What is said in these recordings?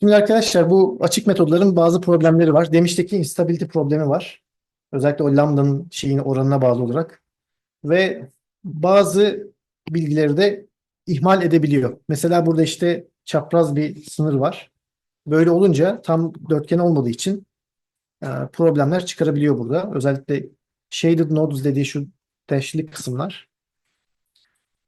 Şimdi arkadaşlar bu açık metodların bazı problemleri var. Demiştik ki instability problemi var. Özellikle o lambdanın şeyin oranına bağlı olarak. Ve bazı bilgileri de ihmal edebiliyor. Mesela burada işte çapraz bir sınır var. Böyle olunca tam dörtgen olmadığı için e, problemler çıkarabiliyor burada. Özellikle shaded nodes dediği şu dashli kısımlar.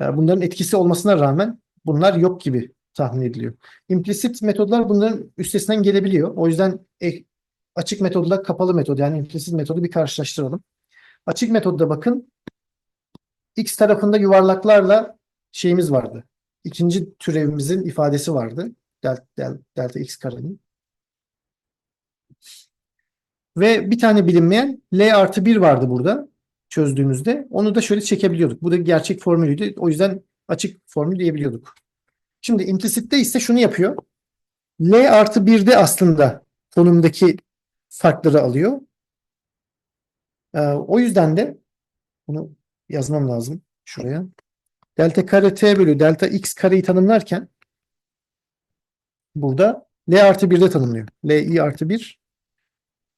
E, bunların etkisi olmasına rağmen bunlar yok gibi tahmin ediliyor. Implicit metodlar bunların üstesinden gelebiliyor. O yüzden açık metodla kapalı metod yani implicit metodu bir karşılaştıralım. Açık metodda bakın x tarafında yuvarlaklarla şeyimiz vardı. İkinci türevimizin ifadesi vardı. Delta, del, delta x karenin. Ve bir tane bilinmeyen L artı 1 vardı burada çözdüğümüzde. Onu da şöyle çekebiliyorduk. Bu da gerçek formülüydü. O yüzden açık formül diyebiliyorduk. Şimdi implisitte ise şunu yapıyor. L artı 1'de aslında konumdaki farkları alıyor. Ee, o yüzden de bunu yazmam lazım şuraya. Delta kare t bölü delta x kareyi tanımlarken burada L artı 1'de tanımlıyor. L i artı 1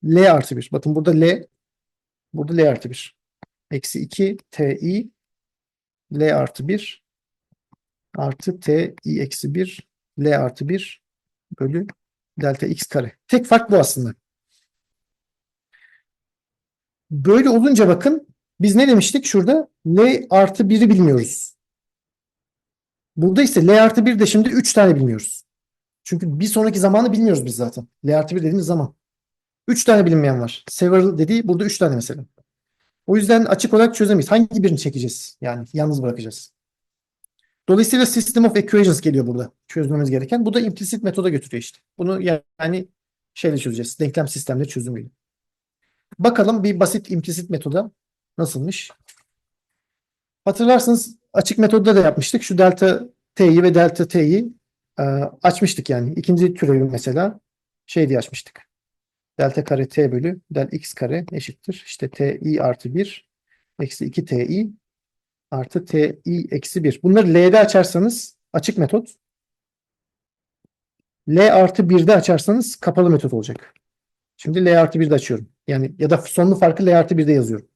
L artı 1. Bakın burada L burada L artı 1. Eksi 2 t i L artı 1 artı t i eksi 1 L artı 1 bölü delta x kare. Tek fark bu aslında. Böyle olunca bakın biz ne demiştik şurada? L artı 1'i bilmiyoruz. Burada ise L artı 1 de şimdi 3 tane bilmiyoruz. Çünkü bir sonraki zamanı bilmiyoruz biz zaten. L artı 1 dediğimiz zaman. 3 tane bilinmeyen var. Several dediği burada 3 tane mesela. O yüzden açık olarak çözemeyiz. Hangi birini çekeceğiz? Yani yalnız bırakacağız. Dolayısıyla system of equations geliyor burada çözmemiz gereken. Bu da implicit metoda götürüyor işte. Bunu yani şeyle çözeceğiz. Denklem sistemleri çözümüyle. Bakalım bir basit implicit metoda nasılmış? Hatırlarsınız açık metodda da yapmıştık. Şu delta t'yi ve delta t'yi e, açmıştık yani. İkinci türevi mesela şey diye açmıştık. Delta kare t bölü del x kare eşittir. İşte ti artı 1 eksi 2 ti artı ti eksi 1. Bunları L'de açarsanız açık metot. L artı 1'de açarsanız kapalı metot olacak. Şimdi L artı 1'de açıyorum. Yani ya da sonlu farkı L artı 1'de yazıyorum.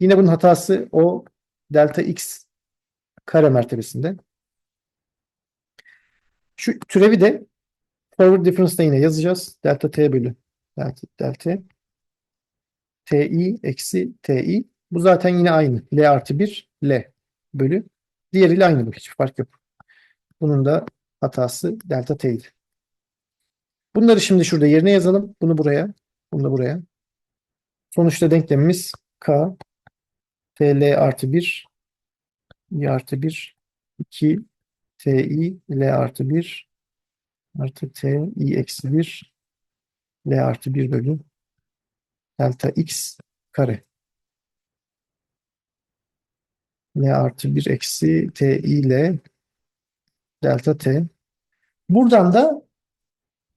Yine bunun hatası o delta x kare mertebesinde. Şu türevi de forward difference'da yine yazacağız. Delta t bölü delta, delta ti eksi ti. Bu zaten yine aynı. L artı 1 L bölü. Diğeriyle aynı bu. Hiçbir fark yok. Bunun da hatası delta t'ydi. Bunları şimdi şurada yerine yazalım. Bunu buraya. Bunu da buraya. Sonuçta denklemimiz k tl artı 1 i artı 1 2 ti l artı 1 artı t i eksi 1 l artı 1 bölü delta x kare. L artı 1 eksi t ile delta t. Buradan da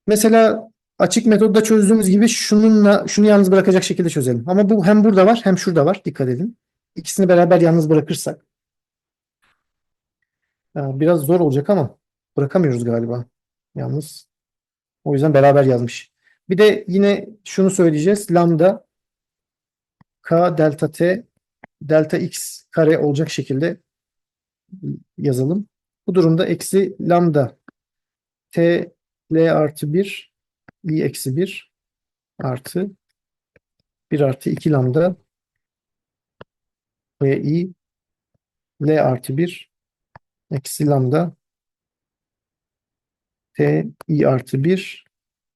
mesela açık metodda çözdüğümüz gibi şununla şunu yalnız bırakacak şekilde çözelim. Ama bu hem burada var hem şurada var. Dikkat edin. İkisini beraber yalnız bırakırsak biraz zor olacak ama bırakamıyoruz galiba. Yalnız. O yüzden beraber yazmış. Bir de yine şunu söyleyeceğiz. Lambda k delta t delta x kare olacak şekilde yazalım. Bu durumda eksi lambda t l artı 1 i eksi 1 artı 1 artı 2 lambda v i l artı 1 eksi lambda t i artı 1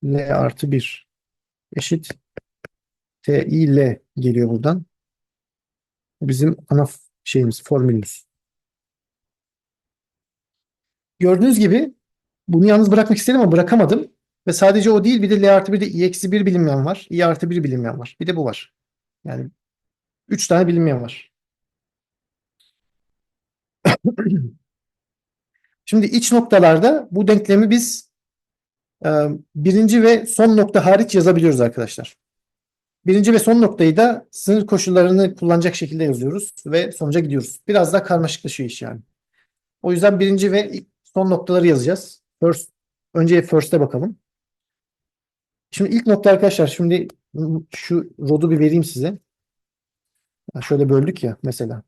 l artı 1 eşit t i l geliyor buradan. Bizim ana şeyimiz, formülümüz. Gördüğünüz gibi bunu yalnız bırakmak istedim ama bırakamadım. Ve sadece o değil bir de L artı 1 de I eksi 1 bilinmeyen var. I artı 1 bilinmeyen var. Bir de bu var. Yani 3 tane bilinmeyen var. Şimdi iç noktalarda bu denklemi biz birinci ve son nokta hariç yazabiliyoruz arkadaşlar. Birinci ve son noktayı da sınır koşullarını kullanacak şekilde yazıyoruz ve sonuca gidiyoruz. Biraz daha karmaşıklaşıyor iş yani. O yüzden birinci ve son noktaları yazacağız. First Önce first'e bakalım. Şimdi ilk nokta arkadaşlar şimdi şu rod'u bir vereyim size. Şöyle böldük ya mesela.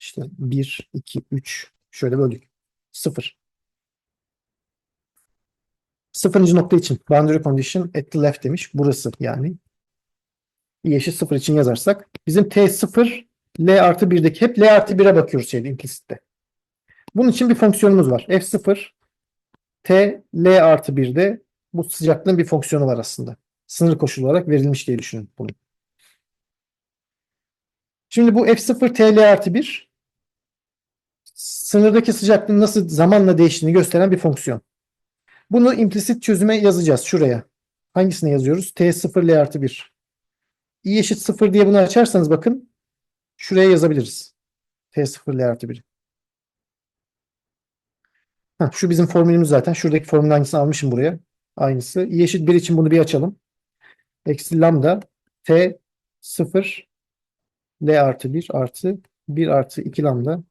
İşte 1, 2, 3 şöyle böldük. 0. Sıfırıncı nokta için boundary condition at the left demiş. Burası yani. İ eşit 0 için yazarsak bizim t0 l artı 1'deki hep l artı 1'e bakıyoruz şeyde implisitte. Bunun için bir fonksiyonumuz var. f0 t l artı 1'de bu sıcaklığın bir fonksiyonu var aslında. Sınır koşulu olarak verilmiş diye düşünün bunu. Şimdi bu f0 t l artı 1 sınırdaki sıcaklığın nasıl zamanla değiştiğini gösteren bir fonksiyon. Bunu implisit çözüme yazacağız şuraya. Hangisine yazıyoruz? T0 L artı 1. i eşit 0 diye bunu açarsanız bakın şuraya yazabiliriz. T0 L artı 1. Heh, şu bizim formülümüz zaten. Şuradaki formülün hangisini almışım buraya. Aynısı. i eşit 1 için bunu bir açalım. Eksi lambda T 0 L artı 1 artı 1 artı 2 lambda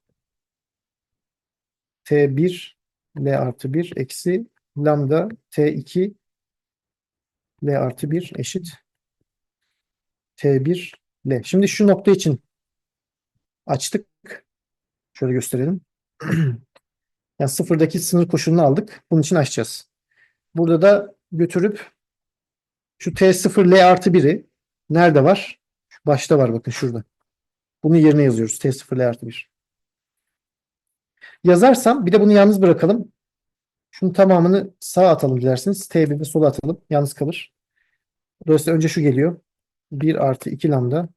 T1 L artı 1 eksi lambda T2 L artı 1 eşit T1 L. Şimdi şu nokta için açtık. Şöyle gösterelim. Yani sıfırdaki sınır koşulunu aldık. Bunun için açacağız. Burada da götürüp şu T0 L artı 1'i nerede var? Başta var bakın şurada. Bunun yerine yazıyoruz. T0 L artı 1. Yazarsam bir de bunu yalnız bırakalım. Şunun tamamını sağa atalım dilerseniz. T1'i sola atalım. Yalnız kalır. Dolayısıyla önce şu geliyor. 1 artı 2 lambda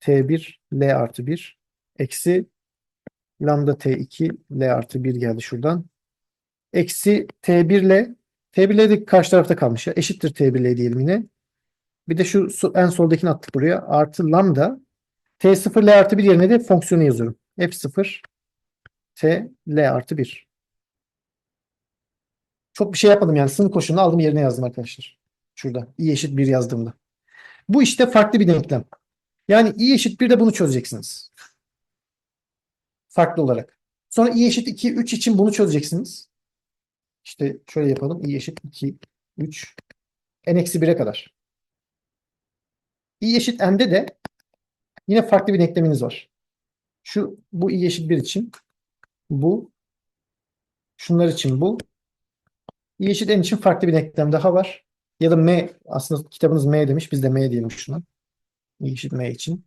T1 L artı 1 eksi lambda T2 L artı 1 geldi şuradan. Eksi T1 L T1 L de karşı tarafta kalmış ya. Eşittir T1 L diyelim yine. Bir de şu en soldakini attık buraya. Artı lambda T0 L artı 1 yerine de fonksiyonu yazıyorum. F0 T L artı 1. Çok bir şey yapmadım yani. Sınır koşulunu aldım yerine yazdım arkadaşlar. Şurada. i eşit 1 yazdığımda. Bu işte farklı bir denklem. Yani i eşit 1 de bunu çözeceksiniz. Farklı olarak. Sonra i eşit 2, 3 için bunu çözeceksiniz. İşte şöyle yapalım. i eşit 2, 3, n eksi 1'e kadar. i eşit n'de de yine farklı bir denkleminiz var. Şu bu i eşit 1 için bu şunlar için bu i eşit n için farklı bir denklem daha var. Ya da m aslında kitabınız m demiş. Biz de m diyelim şuna. i eşit m için.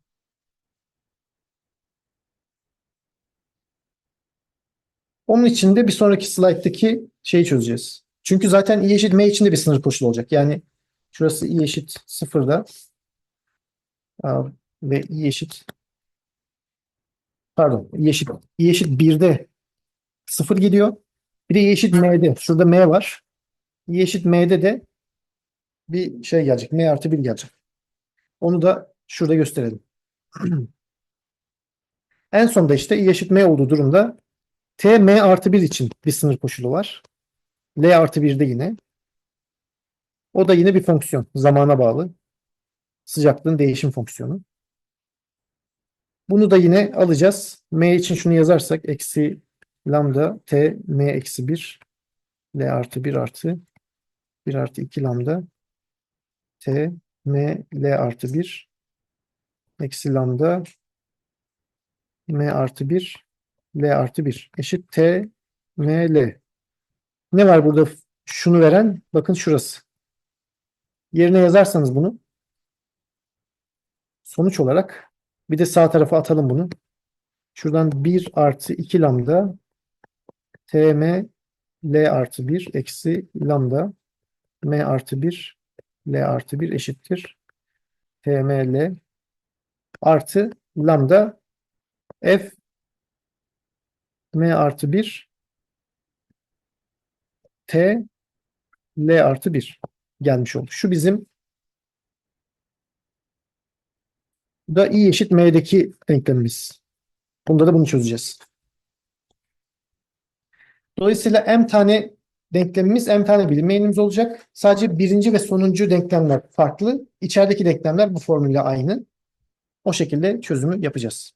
Onun için de bir sonraki slayttaki şeyi çözeceğiz. Çünkü zaten i eşit m için de bir sınır koşulu olacak. Yani şurası i eşit 0'da aa, ve i eşit pardon i eşit i eşit 1'de 0 gidiyor. Bir de i eşit m'de. Şurada m var. i eşit m'de de bir şey gelecek. m artı 1 gelecek. Onu da şurada gösterelim. En sonda işte i eşit m olduğu durumda t m artı 1 için bir sınır koşulu var. L artı 1'de yine. O da yine bir fonksiyon. Zamana bağlı. Sıcaklığın değişim fonksiyonu. Bunu da yine alacağız. M için şunu yazarsak eksi lambda t m eksi 1 L artı 1 artı 1 artı 2 lambda t m L artı 1 eksi lambda m artı 1 L artı 1 eşit t m L. Ne var burada şunu veren? Bakın şurası. Yerine yazarsanız bunu sonuç olarak bir de sağ tarafa atalım bunu. Şuradan 1 artı 2 lambda tm l artı 1 eksi lambda m artı 1 l artı 1 eşittir tml artı lambda f m artı 1 t l artı 1 gelmiş oldu. Şu bizim da i eşit m'deki denklemimiz. Bunda da bunu çözeceğiz. Dolayısıyla m tane denklemimiz, m tane bilinmeyenimiz olacak. Sadece birinci ve sonuncu denklemler farklı. İçerideki denklemler bu formülle aynı. O şekilde çözümü yapacağız.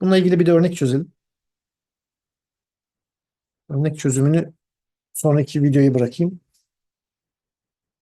Bununla ilgili bir de örnek çözelim. Örnek çözümünü sonraki videoya bırakayım.